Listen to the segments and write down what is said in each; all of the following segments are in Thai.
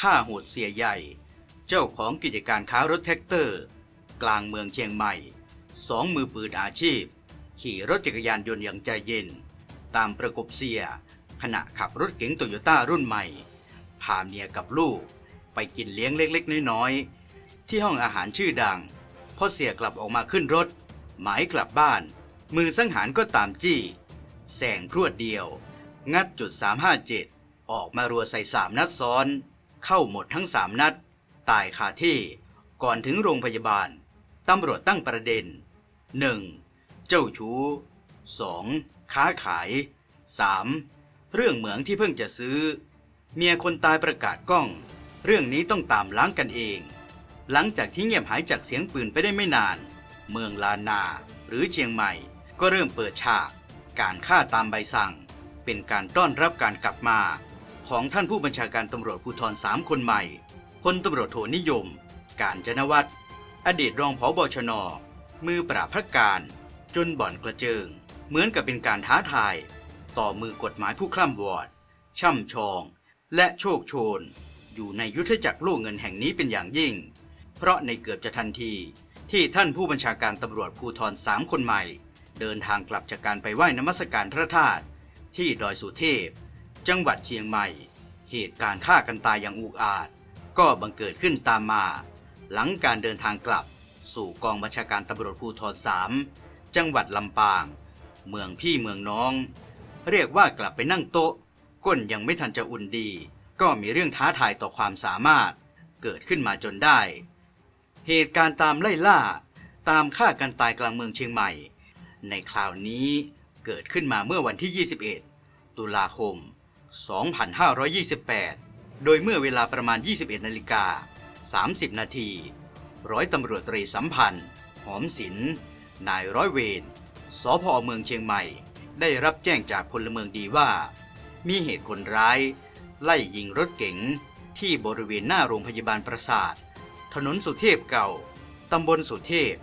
ฆ่าโหดเสียใหญ่ เจ้าของกิจการค้ารถแท็กเตอร์ กลางเมืองเชียงใหม่สองมือปืนอาชีพ ขี่รถจักรยานยนต์อย่างใจเย็น ตามประกบเสีย ขณะขับรถเก๋งโตโยต้ารุ่นใหม่ พาเมียกับลูก ไปกินเลี้ยงเล็กๆ น้อยๆ ที่ห้องอาหารชื่อดังพอเสียกลับออกมาขึ้นรถ หมายกลับบ้าน มือสังหารก็ตามจี้แสงพรวดเดียว งัดจุด357 ออกมารัวใส่สามนัดซ้อน เข้าหมดทั้งสามนัด ตายคาที่ก่อนถึงโรงพยาบาล ตำรวจตั้งประเด็น 1. เจ้าชู้ 2. ค้าขาย 3. เรื่องเหมืองที่เพิ่งจะซื้อ เมียคนตายประกาศกล้อง เรื่องนี้ต้องตามล้างกันเอง หลังจากที่เงียบหายจากเสียงปืนไปได้ไม่นาน เมืองลานาหรือเชียงใหม่ ก็เริ่มเปิดฉาก การฆ่าตามใบสั่ง เป็นการต้อนรับการกลับมา ของท่านผู้บัญชาการตำรวจภูธรสามคนใหม่พลตำรวจโทนิยม การจนวัฒน์อดีตรองผอบชน มือปราบพักการ จนบ่อนกระเจิง เหมือนกับเป็นการท้าทาย ต่อมือกฎหมายผู้คล่ำวอด ช่ำชอง และโชคโชน อยู่ในยุทธจักรโลกเงินแห่งนี้เป็นอย่างยิ่ง เพราะในเกือบจะทันทีที่ท่านผู้บัญชาการตำรวจภูธรสามคนใหม่ เดินทางกลับจากการไปไหว้นมัสการพระธาตุที่ดอยสุเทพ จังหวัดเชียงใหม่ เหตุการณ์ฆ่ากันตายอย่างอุกอาจ ก็บังเกิดขึ้นตามมา หลังการเดินทางกลับ สู่กองบัญชาการตำรวจภูธรสามจังหวัดลำปาง เมืองพี่เมืองน้อง เรียกว่ากลับไปนั่งโต๊ะ ก้นยังไม่ทันจะอุ่นดี ก็มีเรื่องท้าทายต่อความสามารถ เกิดขึ้นมาจนได้ เหตุการณ์ตามไล่ล่า ตามฆ่ากันตายกลางเมืองเชียงใหม่ ในคราวนี้เกิดขึ้นมาเมื่อวันที่ 21 ตุลาคม 2528 โดยเมื่อเวลาประมาณ 21นาฬิกา30 นาที ร้อยตำรวจตรีสัมพันธ์ หอมศิลป์นายร้อยเวรสพเมืองเชียงใหม่ ได้รับแจ้งจากพลเมืองดีว่า มีเหตุคนร้าย ไล่ยิงรถเก๋งที่บริเวณหน้าโรงพยาบาลประสาท ถนนสุเทพเก่า ตำบลสุเทพ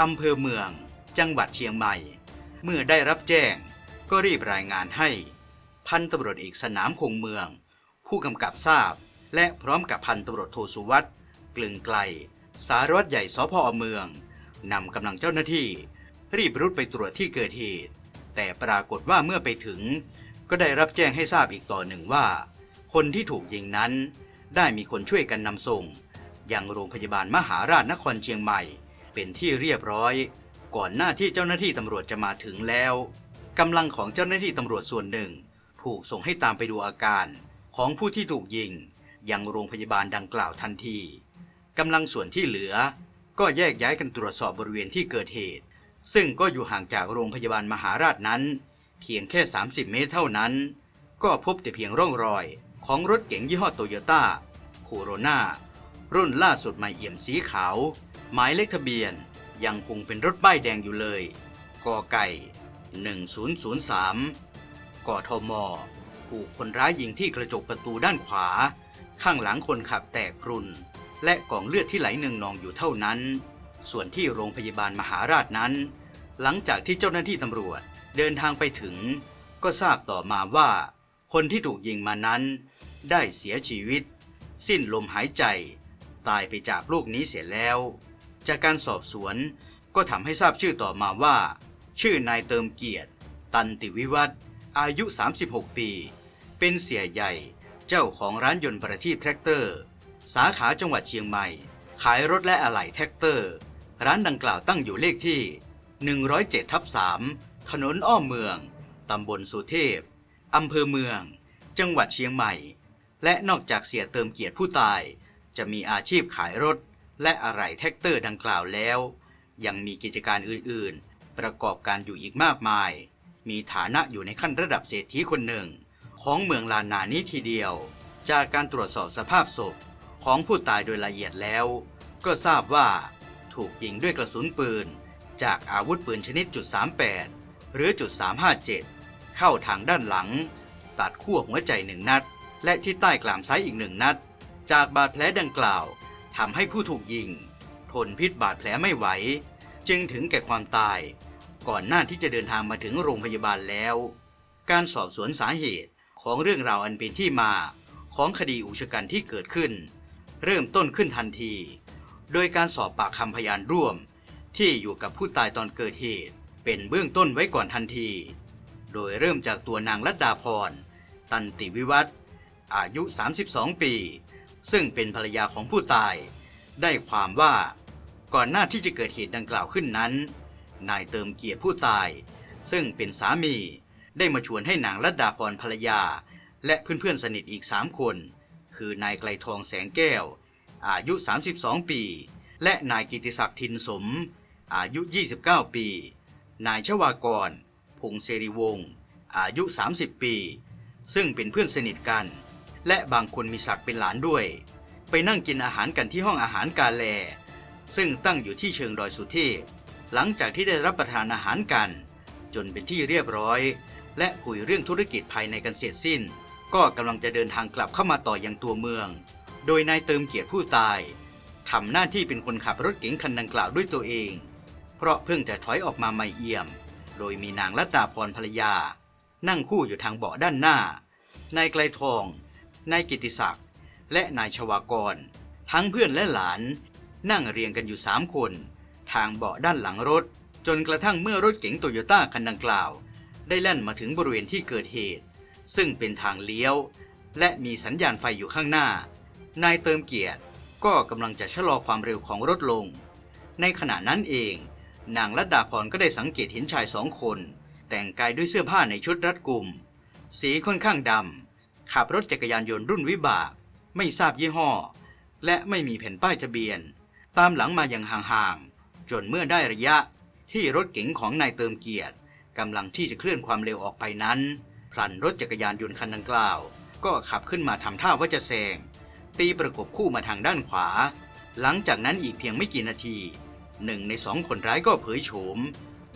อำเภอเมือง จังหวัดเชียงใหม่ เมื่อได้รับแจ้งก็รีบรายงานให้ พันตำรวจเอกสนามคงเมือง ผู้กำกับทราบ และพร้อมกับพันตำรวจโทสุวัตกลึงไกล สารวัตรใหญ่สพอเมืองนำกำลังเจ้าหน้าที่ รีบรุดไปตรวจที่เกิดเหตุ แต่ปรากฏว่าเมื่อไปถึง ก็ได้รับแจ้งให้ทราบอีกต่อหนึ่งว่า คนที่ถูกยิงนั้น ได้มีคนช่วยกันนำส่งยังโรงพยาบาลมหาราชนครเชียงใหม่ เป็นที่เรียบร้อย ก่อนหน้าที่เจ้าหน้าที่ตำรวจจะมาถึงแล้วกำลังของเจ้าหน้าที่ตำรวจส่วนหนึ่ง ถูกส่งให้ตามไปดูอาการของผู้ที่ถูกยิง ยังโรงพยาบาลดังกล่าวทันทีกำลังส่วนที่เหลือ ก็แยกย้ายกันตรวจสอบบริเวณที่เกิดเหตุ ซึ่งก็อยู่ห่างจากโรงพยาบาลมหาราชนั้น เพียงแค่ 30 เมตรเท่านั้น ก็พบแต่เพียงร่องรอยของรถเก๋งยี่ห้อโตโยต้าโคโรนารุ่นล่าสุดใหม่เอี่ยมสีขาว หมายเลขทะเบียนยังคงเป็นรถป้ายแดงอยู่เลยกอไก่ 1003 กทมถูกคนร้ายยิงที่กระจกประตูด้านขวา ข้างหลังคนขับแตกพรุน และกองเลือดที่ไหลเนืองนองอยู่เท่านั้น ส่วนที่โรงพยาบาลมหาราชนั้น หลังจากที่เจ้าหน้าที่ตำรวจเดินทางไปถึง ก็ทราบต่อมาว่า คนที่ถูกยิงมานั้น ได้เสียชีวิต สิ้นลมหายใจ ตายไปจากโลกนี้เสียแล้ว จากการสอบสวนก็ทำให้ทราบชื่อต่อมาว่า ชื่อนายเติมเกียรติ ตันติวิวัฒน์ อายุ 36 ปี เป็นเสียใหญ่ เจ้าของร้านยนต์ประทีปแท็กเตอร์ สาขาจังหวัดเชียงใหม่ ขายรถและอะไหล่แท็กเตอร์ ร้านดังกล่าวตั้งอยู่เลขที่ 107ทับ3ถนนอ้อมเมือง ตำบลสุเทพ อำเภอเมือง จังหวัดเชียงใหม่ และนอกจากเสียเติมเกียรติผู้ตาย จะมีอาชีพขายรถและอะไหล่แท็กเตอร์ดังกล่าวแล้ว ยังมีกิจการอื่นๆ ประกอบการอยู่อีกมากมาย มีฐานะอยู่ในขั้นระดับเศรษฐีคนหนึ่ง ของเมืองลานนานี้ทีเดียว จากการตรวจสอบสภาพศพของผู้ตายโดยละเอียดแล้ว ก็ทราบว่าถูกยิงด้วยกระสุนปืน จากอาวุธปืนชนิดจุด38 หรือจุด357 เข้าทางด้านหลัง ตัดขั้วหัวใจหนึ่งนัด และที่ใต้กลามซ้ายอีกหนึ่งนัด จากบาดแผลดังกล่าวทำให้ผู้ถูกยิง ทนพิษบาดแผลไม่ไหว จึงถึงแก่ความตาย ก่อนหน้าที่จะเดินทางมาถึงโรงพยาบาลแล้ว การสอบสวนสาเหตุของเรื่องราวอันเป็นที่มาของคดีอุกชะกันที่เกิดขึ้น เริ่มต้นขึ้นทันที โดยการสอบปากคำพยานร่วม ที่อยู่กับผู้ตายตอนเกิดเหตุ เป็นเบื้องต้นไว้ก่อนทันที โดยเริ่มจากตัวนางรัตดาพร ตันติวิวัฒอายุ 32 ปี ซึ่งเป็นภรรยาของผู้ตาย ได้ความว่าก่อนหน้าที่จะเกิดเหตุดังกล่าวขึ้นนั้น นายเติมเกียรติผู้ตาย ซึ่งเป็นสามีได้มาชวนให้นางรัตดาพรภรรยา และเพื่อนๆสนิทอีก 3 คน คือนายไกลทองแสงแก้ว อายุ 32 ปี และนายกิติศักดิ์ทินสม อายุ 29 ปี นายชวากร พงเสรีวงศ์อายุ 30 ปี ซึ่งเป็นเพื่อนสนิทกัน และบางคนมีศักดิ์เป็นหลานด้วย ไปนั่งกินอาหารกันที่ห้องอาหารกาแล ซึ่งตั้งอยู่ที่เชิงดอยสุเทพ หลังจากที่ได้รับประทานอาหารกัน จนเป็นที่เรียบร้อย และคุยเรื่องธุรกิจภายในกันเสร็จสิ้น ก็กำลังจะเดินทางกลับเข้ามาต่อยังตัวเมือง โดยนายเติมเกียรติผู้ตายทำหน้าที่เป็นคนขับรถเก๋งคันดังกล่าวด้วยตัวเอง เพราะเพิ่งจะถอยออกมาใหม่เอี่ยม โดยมีนางรัตดาพรภรรยา นั่งคู่อยู่ทางเบาะด้านหน้านายไกลทองนายกิติศักดิ์และนายชวากร ทั้งเพื่อนและหลาน นั่งเรียงกันอยู่สามคน ทางเบาะด้านหลังรถ จนกระทั่งเมื่อรถเก๋งโตโยต้าคันดังกล่าว ได้แล่นมาถึงบริเวณที่เกิดเหตุ ซึ่งเป็นทางเลี้ยว และมีสัญญาณไฟอยู่ข้างหน้า นายเติมเกียรติก็กำลังจะชะลอความเร็วของรถลง ในขณะนั้นเอง นางรัตดาพรก็ได้สังเกตเห็นชายสองคน แต่งกายด้วยเสื้อผ้าในชุดรัดกุม สีค่อนข้างดำขับรถจักรยานยนต์รุ่นวิบาก ไม่ทราบยี่ห้อ และไม่มีแผ่นป้ายทะเบียน ตามหลังมาอย่างห่าง จนเมื่อได้ระยะที่รถเก๋งของนายเติมเกียรติกำลังที่จะเคลื่อนความเร็วออกไปนั้น พลันรถจักรยานยนต์คันดังกล่าว ก็ขับขึ้นมาทำท่าว่าจะแซงตีประกบคู่มาทางด้านขวา หลังจากนั้นอีกเพียงไม่กี่นาทีหนึ่งในสองคนร้ายก็เผยโฉม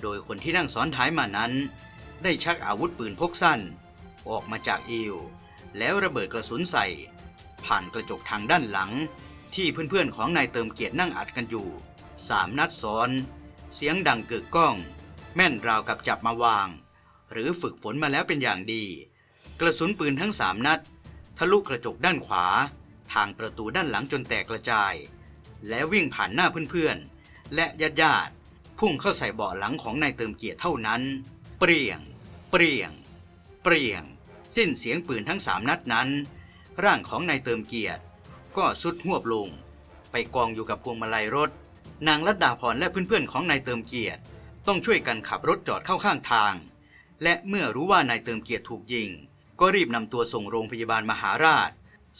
โดยคนที่นั่งซ้อนท้ายมานั้น ได้ชักอาวุธปืนพกสั้น ออกมาจากเอวแล้วระเบิดกระสุนใส่ ผ่านกระจกทางด้านหลัง ที่เพื่อนๆของนายเติมเกียรตินั่งอัดกันอยู่ สามนัดซ้อน เสียงดังเกิดก้อง แม่นราวกับจับมาวาง หรือฝึกฝนมาแล้วเป็นอย่างดี กระสุนปืนทั้งสามนัด ทะลุกระจกด้านขวา ทางประตูด้านหลังจนแตกกระจาย และวิ่งผ่านหน้าเพื่อนๆ และญาติๆพุ่งเข้าใส่เบาะหลังของนายเติมเกียรติเท่านั้น เปรี้ยง เปรี้ยง เปรี้ยง สิ้นเสียงปืนทั้งสามนัดนั้น ร่างของนายเติมเกียรติก็สุดหวบลง ไปกองอยู่กับพวงมาลัยรถ นางรัตดาพรและเพื่อนๆของนายเติมเกียรติ ต้องช่วยกันขับรถจอดเข้าข้างทาง และเมื่อรู้ว่านายเติมเกียรติถูกยิง ก็รีบนำตัวส่งโรงพยาบาลมหาราช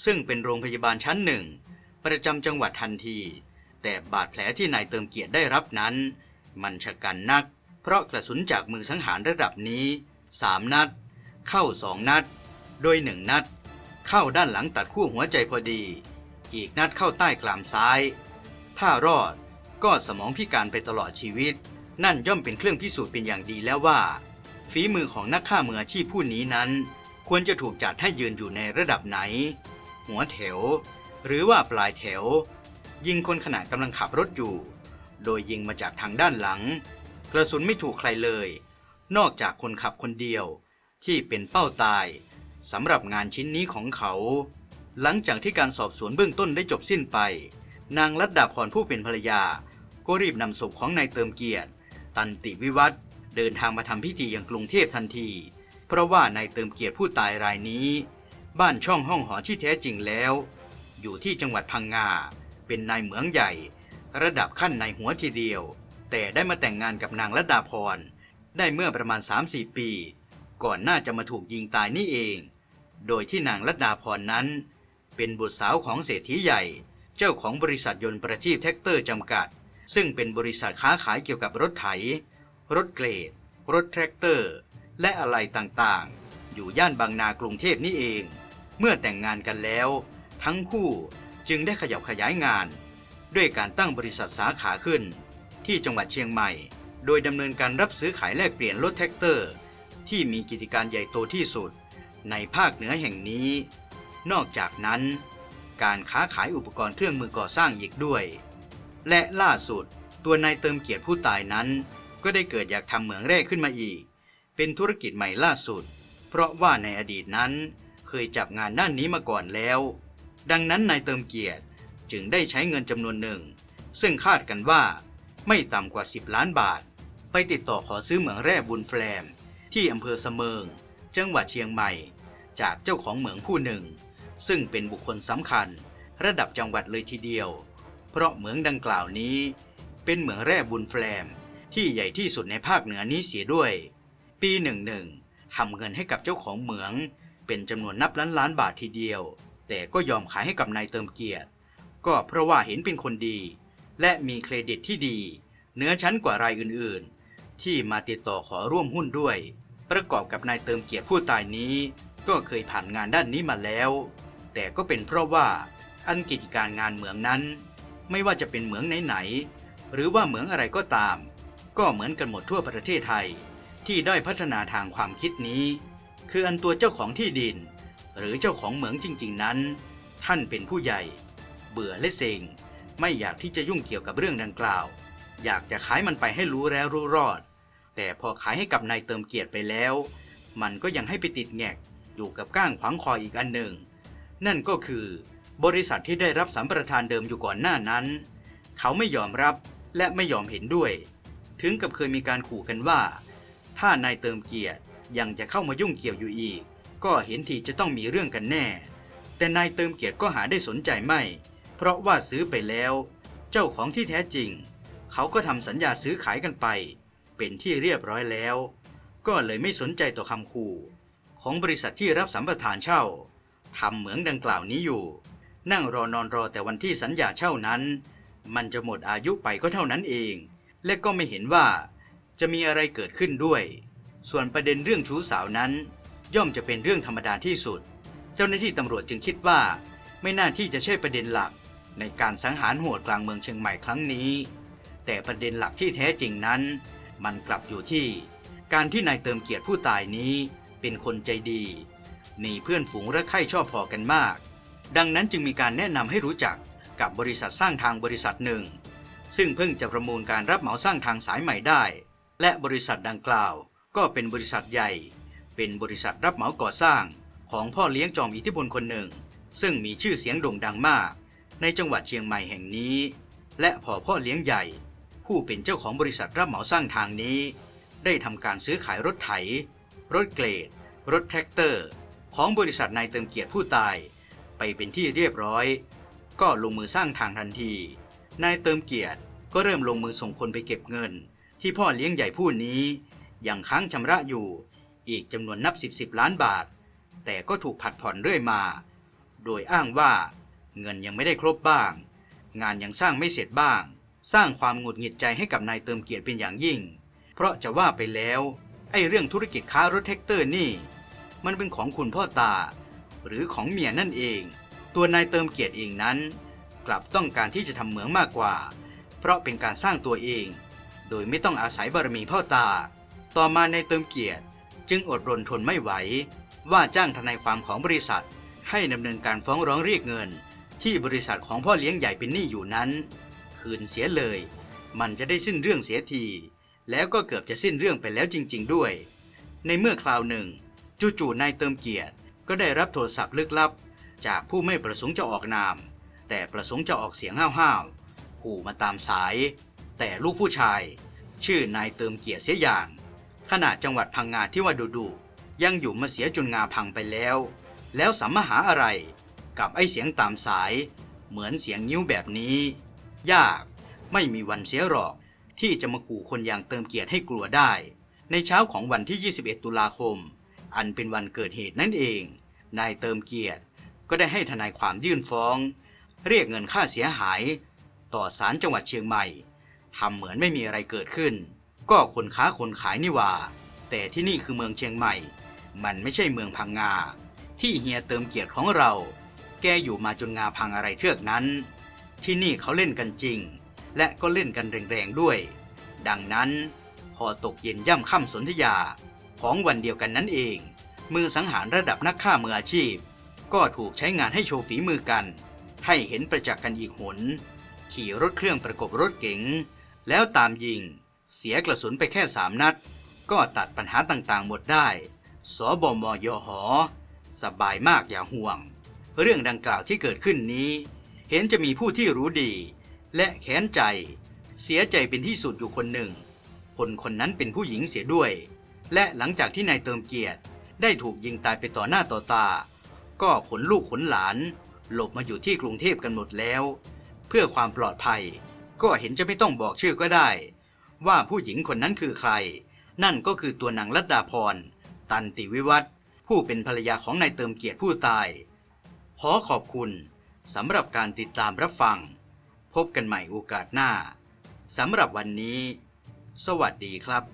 ซึ่งเป็นโรงพยาบาลชั้นหนึ่ง ประจำจังหวัดทันที แต่บาดแผลที่นายเติมเกียรติได้รับนั้น มันชะกันนัก เพราะกระสุนจากมือสังหารระดับนี้สามนัด เข้าสองนัด โดยหนึ่งนัด เข้าด้านหลังตัดขั้วหัวใจพอดี อีกนัดเข้าใต้กลามซ้าย ถ้ารอด ก็สมองพิการไปตลอดชีวิต นั่นย่อมเป็นเครื่องพิสูจน์เป็นอย่างดีแล้วว่า ฝีมือของนักฆ่ามืออาชีพผู้นี้นั้น ควรจะถูกจัดให้ยืนอยู่ในระดับไหน หัวแถว หรือว่าปลายแถว ยิงคนขณะกำลังขับรถอยู่ โดยยิงมาจากทางด้านหลัง กระสุนไม่ถูกใครเลย นอกจากคนขับคนเดียว ที่เป็นเป้าตายสำหรับงานชิ้นนี้ของเขา หลังจากที่การสอบสวนเบื้องต้นได้จบสิ้นไป นางรัตดาพรผู้เป็นภรรยา ก็รีบนำศพของนายเติมเกียรติ ตันติวิวัฒเดินทางมาทำพิธียังกรุงเทพทันที เพราะว่านายเติมเกียรติผู้ตายรายนี้ บ้านช่องห้องหอที่แท้จริงแล้ว อยู่ที่จังหวัดพังงา เป็นนายเหมืองใหญ่ ระดับขั้นนายหัวทีเดียว แต่ได้มาแต่งงานกับนางรัดาพร ได้เมื่อประมาณ 3-4 ปี ก่อนหน้าจะมาถูกยิงตายนี่เอง โดยที่นางรัดาพรนั้น เป็นบุตรสาวของเศรษฐีใหญ่ เจ้าของบริษัทยนต์ประทีปแท็กเตอร์จำกัด ซึ่งเป็นบริษัทค้าขายเกี่ยวกับรถไถ รถเกรด รถแทรกเตอร์ และอะไรต่างๆ อยู่ย่านบางนากรุงเทพนี่เอง เมื่อแต่งงานกันแล้ว ทั้งคู่จึงได้ขยับขยายงาน ด้วยการตั้งบริษัทสาขาขึ้น ที่จังหวัดเชียงใหม่ โดยดำเนินการรับซื้อขายแลกเปลี่ยนรถแท็กเตอร์ ที่มีกิจการใหญ่โตที่สุด ในภาคเหนือแห่งนี้ นอกจากนั้น การค้าขายอุปกรณ์เครื่องมือก่อสร้างอีกด้วย และล่าสุด ตัวนายเติมเกียรติผู้ตายนั้น ก็ได้เกิดอยากทำเหมืองแร่ขึ้นมาอีก เป็นธุรกิจใหม่ล่าสุด เพราะว่าในอดีตนั้น เคยจับงานด้านนี้มาก่อนแล้ว ดังนั้นนายเติมเกียรติจึงได้ใช้เงินจำนวนหนึ่ง ซึ่งคาดกันว่า ไม่ต่ำกว่า 10 ล้านบาท ไปติดต่อขอซื้อเหมืองแร่บุญแฟลม ที่อำเภอเสมิง จังหวัดเชียงใหม่ จากเจ้าของเหมืองผู้หนึ่ง ซึ่งเป็นบุคคลสำคัญ ระดับจังหวัดเลยทีเดียว เพราะเหมืองดังกล่าวนี้ เป็นเหมืองแร่บุญแฟลม ที่ใหญ่ที่สุดในภาคเหนือนี้เสียด้วย ปีหนึ่งหนึ่งทำเงินให้กับเจ้าของเหมือง เป็นจำนวนนับล้านล้านบาททีเดียว แต่ก็ยอมขายให้กับนายเติมเกียรติ ก็เพราะว่าเห็นเป็นคนดี และมีเครดิตที่ดีเหนือชั้นกว่ารายอื่นๆ ที่มาติดต่อขอร่วมหุ้นด้วย ประกอบกับนายเติมเกียรติผู้ตายนี้ ก็เคยผ่านงานด้านนี้มาแล้ว แต่ก็เป็นเพราะว่าอันกิจการงานเหมืองนั้น ไม่ว่าจะเป็นเหมืองไหนๆหรือว่าเหมืองอะไรก็ตาม ก็เหมือนกันหมดทั่วประเทศไทย ที่ได้พัฒนาทางความคิดนี้ คืออันตัวเจ้าของที่ดิน หรือเจ้าของเหมืองจริง ๆ นั้น ท่านเป็นผู้ใหญ่ เบื่อและเซ็งไม่อยากที่จะยุ่งเกี่ยวกับเรื่องดังกล่าว อยากจะขายมันไปให้รู้แล้วรู้รอด แต่พอขายให้กับนายเติมเกียรติไปแล้ว มันก็ยังให้ไปติดแงกอยู่กับก้างขวางคออีกอันหนึ่ง นั่นก็คือ บริษัทที่ได้รับสัมปทานเดิมอยู่ก่อนหน้านั้น เขาไม่ยอมรับและไม่ยอมเห็นด้วย ถึงกับเคยมีการขู่กันว่า ถ้านายเติมเกียรติยังจะเข้ามายุ่งเกี่ยวอยู่อีก ก็เห็นทีจะต้องมีเรื่องกันแน่ แต่นายเติมเกียรติก็หาได้สนใจไม่ เพราะว่าซื้อไปแล้ว เจ้าของที่แท้จริง เขาก็ทำสัญญาซื้อขายกันไป เป็นที่เรียบร้อยแล้ว ก็เลยไม่สนใจต่อคำขู่ของบริษัทที่รับสัมปทานเช่าทำเหมืองดังกล่าวนี้อยู่ นั่งรอนอนรอแต่วันที่สัญญาเช่านั้น มันจะหมดอายุไปก็เท่านั้นเอง และก็ไม่เห็นว่า จะมีอะไรเกิดขึ้นด้วย ส่วนประเด็นเรื่องชู้สาวนั้น ย่อมจะเป็นเรื่องธรรมดาที่สุด เจ้าหน้าที่ตำรวจจึงคิดว่า ไม่น่าที่จะใช่ประเด็นหลัก ในการสังหารโหดกลางเมืองเชียงใหม่ครั้งนี้ แต่ประเด็นหลักที่แท้จริงนั้น มันกลับอยู่ที่ การที่นายเติมเกียรติผู้ตายนี้ เป็นคนใจดีมีเพื่อนฝูงรักใคร่ชอบพอกันมาก ดังนั้นจึงมีการแนะนำให้รู้จักกับบริษัทสร้างทางบริษัทหนึ่ง ซึ่งเพิ่งจะประมูลการรับเหมาสร้างทางสายใหม่ได้ และบริษัทดังกล่าว ก็เป็นบริษัทใหญ่ เป็นบริษัทรับเหมาก่อสร้าง ของพ่อเลี้ยงจอมอิทธิพลคนหนึ่ง ซึ่งมีชื่อเสียงโด่งดังมาก ในจังหวัดเชียงใหม่แห่งนี้ และพอพ่อเลี้ยงใหญ่ ผู้เป็นเจ้าของบริษัทรับเหมาสร้างทางนี้ ได้ทำการซื้อขายรถไถ รถเกรด รถแทรกเตอร์ ของบริษัทนายเติมเกียรติผู้ตาย ไปเป็นที่เรียบร้อย ก็ลงมือสร้างทางทันที นายเติมเกียรติก็เริ่มลงมือส่งคนไปเก็บเงิน ที่พ่อเลี้ยงใหญ่ผู้นี้ยังค้างชำระอยู่ อีกจำนวนนับสิบสิบล้านบาท แต่ก็ถูกผัดผ่อนเรื่อยมา โดยอ้างว่าเงินยังไม่ได้ครบบ้าง งานยังสร้างไม่เสร็จบ้าง สร้างความหงุดหงิดใจให้กับนายเติมเกียรติเป็นอย่างยิ่ง เพราะจะว่าไปแล้วไอ้เรื่องธุรกิจค้ารถแท็กเตอร์นี่ มันเป็นของคุณพ่อตา หรือของเมียนั่นเอง ตัวนายเติมเกียรติเองนั้น กลับต้องการที่จะทำเหมืองมากกว่า เพราะเป็นการสร้างตัวเอง โดยไม่ต้องอาศัยบารมีพ่อตา ต่อมานายเติมเกียรติ จึงอดรนทนไม่ไหว ว่าจ้างทนายความของบริษัท ให้ดำเนินการฟ้องร้องเรียกเงิน ที่บริษัทของพ่อเลี้ยงใหญ่เป็นหนี้อยู่นั้น คืนเสียเลย มันจะได้สิ้นเรื่องเสียทีแล้วก็เกือบจะสิ้นเรื่องไปแล้วจริง ๆ ด้วย ในเมื่อคราวหนึ่ง จู่ๆนายเติมเกียรติ ก็ได้รับโทรศัพท์ลึกลับ จากผู้ไม่ประสงค์จะออกนาม แต่ประสงค์จะออกเสียงห้าวๆขู่มาตามสาย แต่ลูกผู้ชาย ชื่อนายเติมเกียรติเสียอย่าง ขนาดจังหวัดพังงาที่ว่าดุๆยังอยู่มาเสียจนงาพังไปแล้ว แล้วสัมมหาอะไร กับไอเสียงตามสาย เหมือนเสียงนิ้วแบบนี้ ยากไม่มีวันเสียหรอก ที่จะมาขู่คนอย่างเติมเกียรติให้กลัวได้ ในเช้าของวันที่ 21 ตุลาคม อันเป็นวันเกิดเหตุนั่นเอง นายเติมเกียรติ ก็ได้ให้ทนายความยื่นฟ้อง เรียกเงินค่าเสียหาย ต่อศาลจังหวัดเชียงใหม่ทำเหมือนไม่มีอะไรเกิดขึ้น ก็คนค้าคนขายนี่ว่า แต่ที่นี่คือเมืองเชียงใหม่ มันไม่ใช่เมืองพังงา ที่เฮียเติมเกียรติของเรา แกอยู่มาจนงาพังอะไรเทือกนั้น ที่นี่เขาเล่นกันจริง และก็เล่นกันแรงๆด้วย ดังนั้นพอตกเย็นย่ำค่ำสนธยา ของวันเดียวกันนั้นเอง มือสังหารระดับนักฆ่ามืออาชีพ ก็ถูกใช้งานให้โชว์ฝีมือกัน ให้เห็นประจักษ์กันอีกหน ขี่รถเครื่องประกบรถเก๋ง แล้วตามยิง เสียกระสุนไปแค่สามนัด ก็ตัดปัญหาต่างๆหมดได้ สบมยหอ สบายมากอย่าห่วง เรื่องดังกล่าวที่เกิดขึ้นนี้ เห็นจะมีผู้ที่รู้ดี และแค้นใจ เสียใจเป็นที่สุดอยู่คนหนึ่ง คนคนนั้นเป็นผู้หญิงเสียด้วย และหลังจากที่นายเติมเกียรติ ได้ถูกยิงตายไปต่อหน้าต่อตา ก็ขนลูกขนหลาน หลบมาอยู่ที่กรุงเทพกันหมดแล้ว เพื่อความปลอดภัย ก็เห็นจะไม่ต้องบอกชื่อก็ได้ ว่าผู้หญิงคนนั้นคือใคร นั่นก็คือตัวนางรัตดาพร ตันติวิวัฒผู้เป็นภรรยาของนายเติมเกียรติผู้ตาย ขอขอบคุณสำหรับการติดตามรับฟัง พบกันใหม่โอกาสหน้าสำหรับวันนี้ สวัสดีครับ